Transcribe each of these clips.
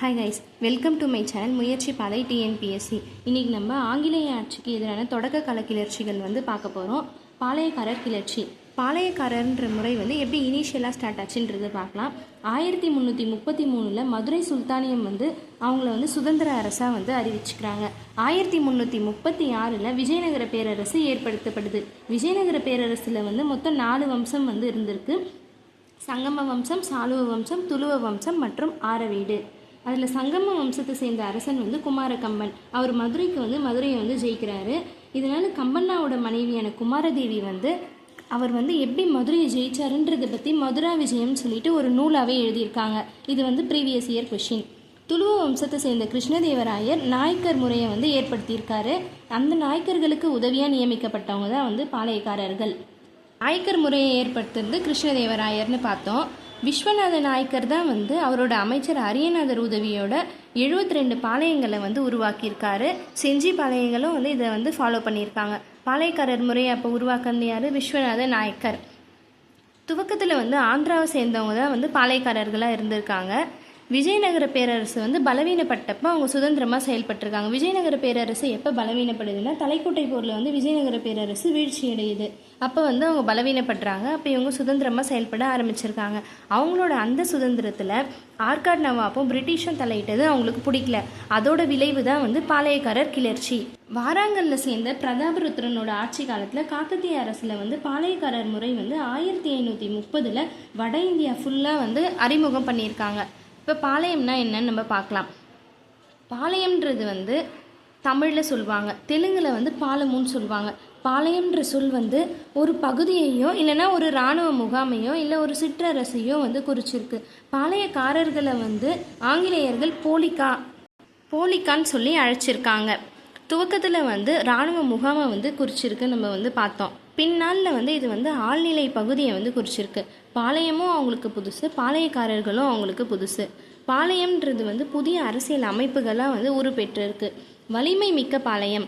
Hi guys welcome to my channel முயற்சி பாதை TNPSC இன்றைக்கி நம்ம ஆங்கிலேய ஆட்சிக்கு எதிரான தொடக்க கல கிளர்ச்சிகள் வந்து பார்க்க போகிறோம் பாளையக்காரர் கிளர்ச்சி. பாளையக்காரர்ன்ற முறை வந்து எப்படி இனிஷியலாக ஸ்டார்ட் ஆச்சுன்றது பார்க்கலாம். ஆயிரத்தி முந்நூற்றி முப்பத்தி மூணில் மதுரை சுல்தானியம் வந்து அவங்கள வந்து சுதந்திர அரசாக வந்து அறிவிச்சுக்கிறாங்க. ஆயிரத்தி முந்நூற்றி முப்பத்தி ஆறில் விஜயநகர பேரரசு ஏற்படுத்தப்படுது. விஜயநகர பேரரசில் வந்து மொத்தம் நாலு வம்சம் வந்து இருந்திருக்கு. சங்கம வம்சம் சாலுவ வம்சம் துளுவ வம்சம் மற்றும் ஆரவீடு. அதில் சங்கம வம்சத்தை சேர்ந்த அரசன் வந்து குமார கம்பன் அவர் மதுரைக்கு வந்து மதுரையை வந்து ஜெயிக்கிறாரு. இதனால் கம்பண்ணாவோட மனைவியான குமாரதேவி வந்து அவர் வந்து எப்படி மதுரையை ஜெயிச்சாருன்றதை பற்றி மதுரா விஜயம்னு சொல்லிட்டு ஒரு நூலாகவே எழுதியிருக்காங்க. இது வந்து ப்ரீவியஸ் இயர் கொஷின் துளுவ வம்சத்தை சேர்ந்த கிருஷ்ணதேவராயர் நாயக்கர் முறையை வந்து ஏற்படுத்தியிருக்காரு. அந்த நாயக்கர்களுக்கு உதவியாக நியமிக்கப்பட்டவங்க தான் வந்து பாளையக்காரர்கள். நாயக்கர் முறையை ஏற்படுத்துறது கிருஷ்ணதேவராயர்னு பார்த்தோம். விஸ்வநாத நாயக்கர் தான் வந்து அவரோட அமைச்சர் அரியநாதர் உதவியோட 72 ரெண்டு பாளையங்களை வந்து உருவாக்கியிருக்காரு. செஞ்சி பாளையங்களும் வந்து இதை வந்து ஃபாலோ பண்ணியிருக்காங்க. பாளையக்காரர் முறையை அப்போ உருவாக்குனது யார்? விஸ்வநாத நாயக்கர் துவக்கத்தில் வந்து ஆந்திராவை சேர்ந்தவங்க தான் வந்து பாளையக்காரர்களாக இருந்திருக்காங்க. விஜயநகர பேரரசு வந்து பலவீனப்பட்டப்போ அவங்க சுதந்திரமாக செயல்பட்டிருக்காங்க. விஜயநகர பேரரசு எப்போ பலவீனப்படுதுன்னா தலைக்கோட்டை போரில் வந்து விஜயநகர பேரரசு வீழ்ச்சி அடையுது. அப்போ வந்து அவங்க பலவீனப்படுறாங்க. அப்போ இவங்க சுதந்திரமாக செயல்பட ஆரம்பிச்சிருக்காங்க. அவங்களோட அந்த சுதந்திரத்தில் ஆர்காட் நவாப்பும் பிரிட்டிஷும் தலையிட்டது அவங்களுக்கு பிடிக்கல. அதோட விளைவு தான் வந்து பாளையக்காரர் கிளர்ச்சி. வாராங்கல்ல சேர்ந்த பிரதாபருத்ரனோட ஆட்சி காலத்தில் காக்கத்திய அரசில் வந்து பாளையக்காரர் முறை வந்து ஆயிரத்தி ஐநூற்றி முப்பதில் வட இந்தியா ஃபுல்லாக வந்து அறிமுகம் பண்ணியிருக்காங்க. இப்போ பாளையம்னா என்னன்னு நம்ம பார்க்கலாம். பாளையம்ன்றது வந்து தமிழில் சொல்லுவாங்க. தெலுங்கில் வந்து பாலமுன்னு சொல்லுவாங்க. பாளையம்ன்ற சொல் வந்து ஒரு பகுதியையோ இல்லைன்னா ஒரு இராணுவ முகாமையோ இல்லை ஒரு சிற்றரசையோ வந்து குறிச்சிருக்கு. பாளையக்காரர்களை வந்து ஆங்கிலேயர்கள் போலிக்கா போலிக்கான்னு சொல்லி அழைச்சிருக்காங்க. துவக்கத்தில் வந்து இராணுவ முகாமை வந்து குறிச்சிருக்கு நம்ம வந்து பார்த்தோம். பின்னாளில் வந்து இது வந்து ஆழ்நிலை பகுதியை வந்து குறிச்சிருக்கு. பாளையமும் அவங்களுக்கு புதுசு பாளையக்காரர்களும் அவங்களுக்கு புதுசு. பாளையம்ன்றது வந்து புதிய அரசியல் அமைப்புகளாக வந்து உருப்பெற்றிருக்கு. வலிமை மிக்க பாளையம்.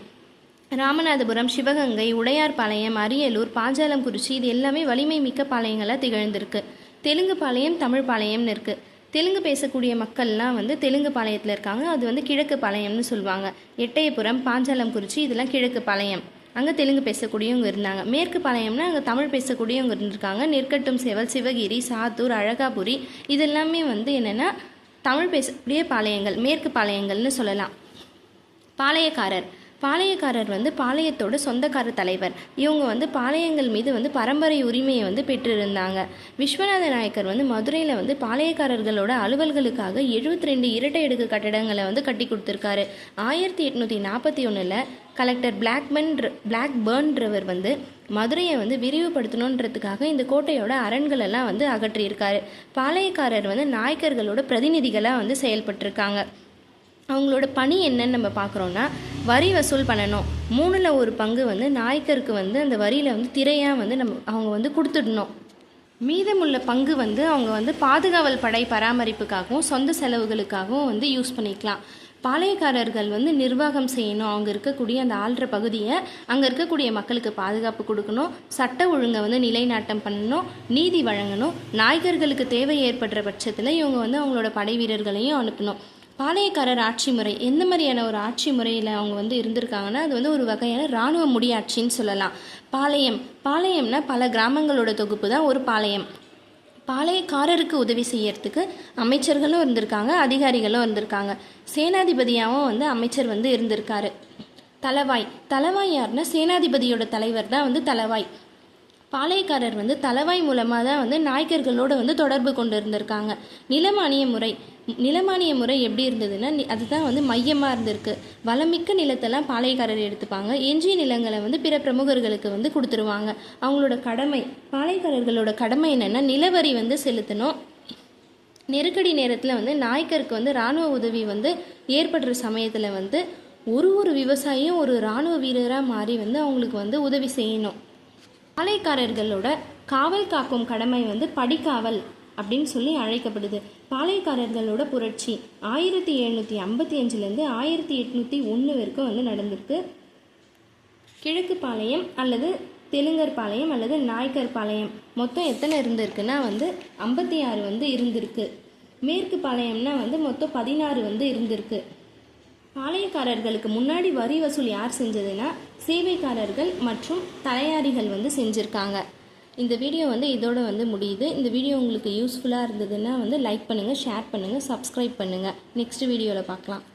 ராமநாதபுரம் சிவகங்கை உடையார்பாளையம் அரியலூர் பாஞ்சாலங்குறிச்சி இது எல்லாமே வலிமை மிக்க பாளையங்களாக திகழ்ந்திருக்கு. தெலுங்கு பாளையம் தமிழ் பாளையம்னு இருக்குது தெலுங்கு பேசக்கூடிய மக்கள்லாம் வந்து தெலுங்கு பாளையத்தில் இருக்காங்க. அது வந்து கிழக்கு பாளையம்னு சொல்லுவாங்க. எட்டயபுரம் பாஞ்சாலங்குறிச்சி இதெல்லாம் கிழக்கு பாளையம். அங்கே தெலுங்கு பேசக்கூடியவங்க இருந்தாங்க. மேற்கு பாளையம்னா அங்கே தமிழ் பேசக்கூடியவங்க இருந்திருக்காங்க. நெற்கட்டும் செவல் சிவகிரி சாத்தூர் அழகாபுரி இதெல்லாமே வந்து என்னென்னா தமிழ் பேசக்கூடிய பாளையங்கள் மேற்கு பாளையங்கள்னு சொல்லலாம். பாளையக்காரர். பாளையக்காரர் வந்து பாளையத்தோட சொந்தக்கார தலைவர். இவங்க வந்து பாளையங்கள் மீது வந்து பரம்பரை உரிமையை வந்து பெற்றிருந்தாங்க. விஸ்வநாத நாயக்கர் வந்து மதுரையில் வந்து பாளையக்காரர்களோட அலுவல்களுக்காக 72 ரெண்டு இரட்டை அடுக்கு கட்டடங்களை வந்து கட்டி கொடுத்துருக்காரு. ஆயிரத்தி எட்நூற்றி நாற்பத்தி ஒன்றில் கலெக்டர் பிளாக்பன் பிளாக் பேர்ன்றவர் வந்து மதுரையை வந்து விரிவுபடுத்தணுன்றதுக்காக இந்த கோட்டையோட அரண்களெல்லாம் வந்து அகற்றியிருக்காரு. பாளையக்காரர் வந்து நாயக்கர்களோட பிரதிநிதிகளாக வந்து செயல்பட்டிருக்காங்க. அவங்களோட பணி என்னன்னு நம்ம பார்க்குறோன்னா வரி வசூல் பண்ணணும். மூணில் ஒரு பங்கு வந்து நாயக்கருக்கு வந்து அந்த வரியில் வந்து திரையாக வந்து நம்ம அவங்க வந்து கொடுத்துடணும். மீதமுள்ள பங்கு வந்து அவங்க வந்து பாதுகாவல் படை பராமரிப்புக்காகவும் சொந்த செலவுகளுக்காகவும் வந்து யூஸ் பண்ணிக்கலாம். பாளையக்காரர்கள் வந்து நிர்வாகம் செய்யணும். அவங்க இருக்கக்கூடிய அந்த ஆள்ற பகுதியை அங்கே இருக்கக்கூடிய மக்களுக்கு பாதுகாப்பு கொடுக்கணும். சட்ட ஒழுங்கை வந்து நிலைநாட்டம் பண்ணணும். நீதி வழங்கணும். நாயகர்களுக்கு தேவை ஏற்படுற பட்சத்தில் இவங்க வந்து அவங்களோட படை வீரர்களையும் அனுப்பணும். பாளையக்காரர் ஆட்சி முறை எந்த மாதிரியான ஒரு ஆட்சி முறையில் அவங்க வந்து இருந்திருக்காங்கன்னா அது வந்து ஒரு வகையான இராணுவ முடியாட்சின்னு சொல்லலாம். பாளையம் பாளையம்னா பல கிராமங்களோட தொகுப்பு தான் ஒரு பாளையம். பாளையக்காரருக்கு உதவி செய்யறதுக்கு அமைச்சர்களும் இருந்திருக்காங்க அதிகாரிகளும் இருந்திருக்காங்க. சேனாதிபதியாகவும் வந்து அமைச்சர் வந்து இருந்திருக்காரு. தலவாய் தலவாய் யாருன்னா சேனாதிபதியோட தலைவர் தான் வந்து தலவாய் பாளையக்காரர் வந்து தலவாய் மூலமாக தான் வந்து நாயக்கர்களோடு வந்து தொடர்பு கொண்டு இருந்திருக்காங்க நிலமானிய முறை நிலமானிய முறை எப்படி இருந்ததுன்னா அதுதான் வந்து மையமாக இருந்திருக்கு. வளமிக்க நிலத்தெல்லாம் பாளையக்காரர் எடுத்துப்பாங்க. எஞ்சிய நிலங்களை வந்து பிற பிரமுகர்களுக்கு வந்து கொடுத்துருவாங்க. அவங்களோட கடமை பாளையக்காரர்களோட கடமை என்னென்னா நிலவரி வந்து செலுத்தணும். நெருக்கடி நேரத்தில் வந்து நாயக்கருக்கு வந்து இராணுவ உதவி வந்து ஏற்படுற சமயத்தில் வந்து ஒரு ஒரு விவசாயியும் ஒரு இராணுவ வீரராக மாறி வந்து அவங்களுக்கு வந்து உதவி செய்யணும். பாளையக்காரர்களோட காவல் காக்கும் கடமை வந்து படிக்காவல் அப்படின்னு சொல்லி அழைக்கப்படுது. பாளையக்காரர்களோட புரட்சி ஆயிரத்தி எழுநூற்றி ஐம்பத்தி அஞ்சுலேருந்து ஆயிரத்தி எட்நூற்றி ஒன்று வரைக்கும் வந்து நடந்திருக்கு. கிழக்கு பாளையம் அல்லது தெலுங்கர் பாளையம் அல்லது நாயக்கர் பாளையம் மொத்தம் எத்தனை இருந்திருக்குன்னா வந்து ஐம்பத்தி ஆறு வந்து இருந்திருக்கு. மேற்கு பாளையம்னா வந்து மொத்தம் பதினாறு வந்து இருந்திருக்கு. பாளையக்காரர்களுக்கு முன்னாடி வரி வசூல் யார் செஞ்சதுன்னா சேவைக்காரர்கள் மற்றும் தலையாரிகள் வந்து செஞ்சுருக்காங்க. இந்த வீடியோ வந்து இதோட வந்து முடியுது. இந்த வீடியோ உங்களுக்கு யூஸ்ஃபுல்லாக இருந்ததுன்னா வந்து லைக் பண்ணுங்கள் ஷேர் பண்ணுங்கள் சப்ஸ்கிரைப் பண்ணுங்கள் நெக்ஸ்ட் வீடியோவில் பார்க்கலாம்.